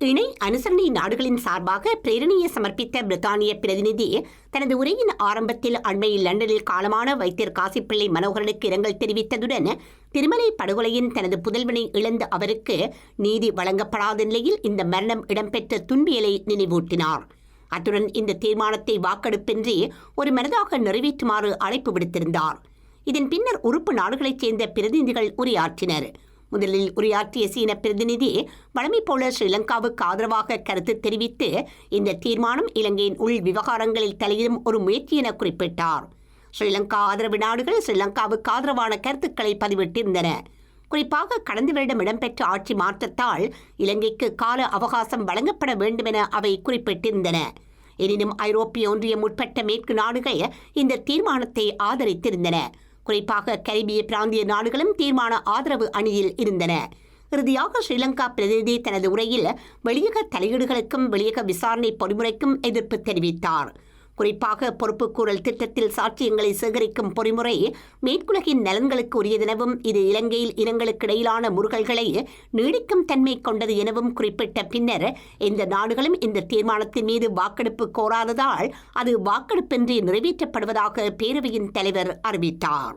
இணை அனுசரணை நாடுகளின் சார்பாக பிரேரணையை சமர்ப்பித்த பிரித்தானிய பிரதிநிதி தனது உரையின் ஆரம்பத்தில் அண்மையில் லண்டனில் காலமான வைத்தியர் காசிப்பிள்ளை மனோகரனுக்கு இரங்கல் தெரிவித்ததுடன் திருமலை படுகொலையின் தனது புதல்வனை இழந்த அவருக்கு நீதி வழங்கப்படாத நிலையில் இந்த மரணம் இடம்பெற்ற துன்பியலை நினைவூட்டினார். அத்துடன் இந்த தீர்மானத்தை வாக்கெடுப்பின்றி ஒரு மனதாக நிறைவேற்றுமாறு அழைப்பு விடுத்திருந்தார். இதன் பின்னர் உறுப்பு நாடுகளைச் சேர்ந்த பிரதிநிதிகள் உரையாற்றினர். முதலில் உரையாற்றிய சீன பிரதிநிதி வழமை போல ஸ்ரீலங்காவுக்கு ஆதரவாக கருத்து தெரிவித்து இந்த தீர்மானம் இலங்கையின் உள் விவகாரங்களில் தலையிடும் ஒரு முயற்சி என குறிப்பிட்டார். ஸ்ரீலங்கா ஆதரவு நாடுகள் ஸ்ரீலங்காவுக்கு ஆதரவான கருத்துக்களை பதிவிட்டிருந்தன. குறிப்பாக கடந்த வருடம் இடம்பெற்ற ஆட்சி மாற்றத்தால் இலங்கைக்கு கால அவகாசம் வழங்கப்பட வேண்டும் என அவை குறிப்பிட்டிருந்தன. எனினும் ஐரோப்பிய ஒன்றியம் உட்பட்ட மேற்கு நாடுகள் இந்த தீர்மானத்தை ஆதரித்திருந்தன. குறிப்பாக கரிபிய பிராந்திய நாடுகளும் தீர்மான ஆதரவு அணியில் இருந்தன. இறுதியாக ஸ்ரீலங்கா பிரதிநிதி தனது உரையில் வெளியக தலையீடுகளுக்கும் வெளியக விசாரணை பொறிமுறைக்கும் எதிர்ப்பு தெரிவித்தார். குறிப்பாக பொறுப்புக்கூறல் திட்டத்தில் சாட்சியங்களை சேகரிக்கும் பொறிமுறை மேற்குலகின் நலன்களுக்கு உரியதெனவும் இது இலங்கையில் இனங்களுக்கு இடையிலான முருகல்களை நீடிக்கும் தன்மை கொண்டது எனவும் குறிப்பிட்ட பின்னர் இந்த நாடுகளும் இந்த தீர்மானத்தின் மீது வாக்கெடுப்பு கோராததால் அது வாக்கெடுப்பின்றி நிறைவேற்றப்படுவதாக பேரவையின் தலைவர் அறிவித்தார்.